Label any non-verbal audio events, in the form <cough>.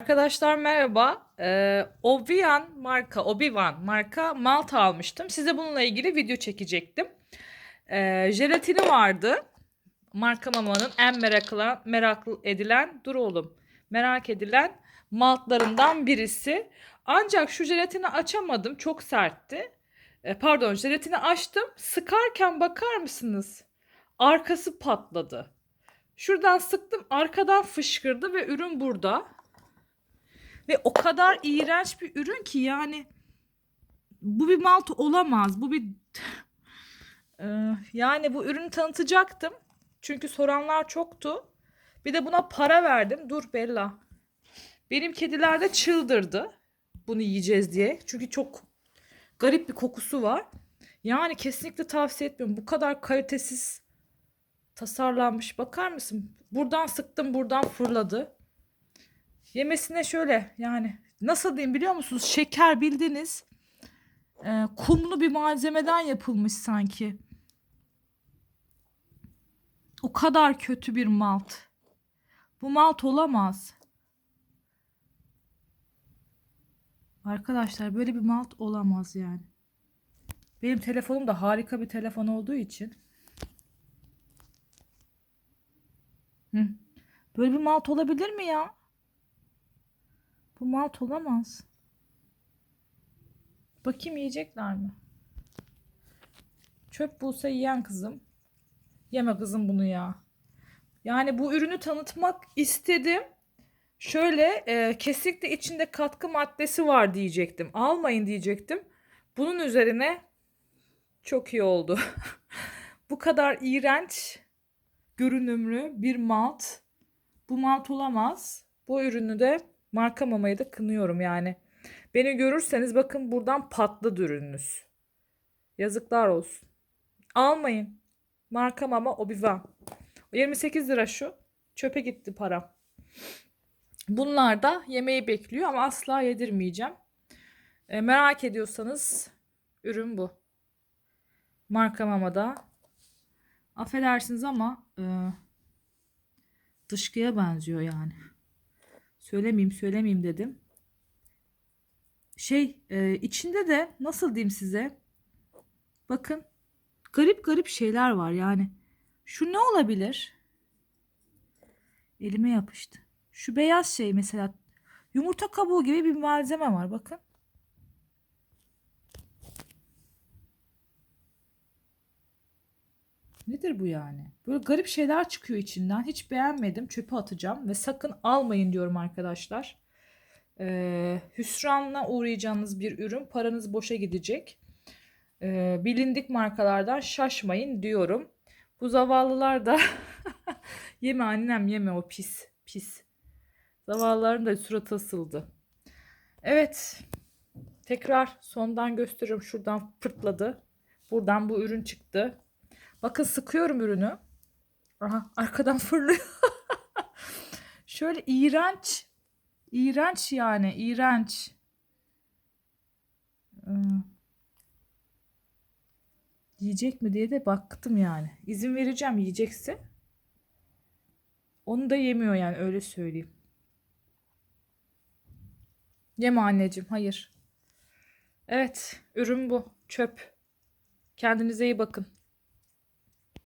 Arkadaşlar merhaba. Ee, Obivan marka, Obivan marka Malta almıştım. Size bununla ilgili video çekecektim. Ee, jelatini vardı. Marka Mama'nın en meraklı, meraklı edilen, dur oğlum, merak edilen maltlarından birisi. Ancak şu jelatini açamadım. Çok sertti. Ee, pardon, jelatini açtım. Sıkarken bakar mısınız? Arkası patladı. Şuradan sıktım, arkadan fışkırdı ve ürün burada. Ve o kadar iğrenç bir ürün ki yani bu bir malt olamaz. Bu bir <laughs> Ee, yani bu ürünü tanıtacaktım. Çünkü soranlar çoktu. Bir de buna para verdim. Dur Bella. Benim kediler de çıldırdı. Bunu yiyeceğiz diye. Çünkü çok garip bir kokusu var. Yani kesinlikle tavsiye etmiyorum. Bu kadar kalitesiz tasarlanmış. Bakar mısın? Buradan sıktım, buradan fırladı. Yemesine şöyle yani nasıl diyeyim biliyor musunuz? Şeker bildiniz. Ee, kumlu bir malzemeden yapılmış sanki. O kadar kötü bir malt. Bu malt olamaz. Arkadaşlar böyle bir malt olamaz yani. Benim telefonum da harika bir telefon olduğu için. Hı. Böyle bir malt olabilir mi ya? Bu malt olamaz. Bakayım yiyecekler mi? Çöp bulsa yiyen kızım. Yeme kızım bunu ya. Yani bu ürünü tanıtmak istedim. Şöyle e, kesinlikle içinde katkı maddesi var diyecektim. Almayın diyecektim. Bunun üzerine çok iyi oldu. <laughs> bu kadar iğrenç görünümlü bir malt. Bu malt olamaz. Bu ürünü de marka mamayı da kınıyorum yani. Beni görürseniz bakın buradan patladı ürününüz. Yazıklar olsun. Almayın. Marka mama Obivan. 28 lira şu. Çöpe gitti para. Bunlar da yemeği bekliyor ama asla yedirmeyeceğim. E, merak ediyorsanız ürün bu. Marka mamada. Affedersiniz ama e, dışkıya benziyor yani. Söylemeyeyim söylemeyeyim dedim. Şey e, içinde de nasıl diyeyim size? Bakın garip garip şeyler var yani. Şu ne olabilir? Elime yapıştı. Şu beyaz şey mesela yumurta kabuğu gibi bir malzeme var bakın. Nedir bu yani? Böyle garip şeyler çıkıyor içinden. Hiç beğenmedim. Çöpe atacağım ve sakın almayın diyorum arkadaşlar. Ee, hüsranla uğrayacağınız bir ürün. Paranız boşa gidecek. Ee, bilindik markalardan şaşmayın diyorum. Bu zavallılar da <laughs> yeme annem yeme o pis pis. Zavallıların da suratı asıldı. Evet. Tekrar sondan gösteriyorum. Şuradan pırtladı. Buradan bu ürün çıktı. Bakın sıkıyorum ürünü. Aha arkadan <laughs> fırlıyor. Şöyle iğrenç. İğrenç yani iğrenç. Hmm. Yiyecek mi diye de baktım yani. İzin vereceğim yiyecekse. Onu da yemiyor yani öyle söyleyeyim. Yeme anneciğim hayır. Evet ürün bu çöp. Kendinize iyi bakın.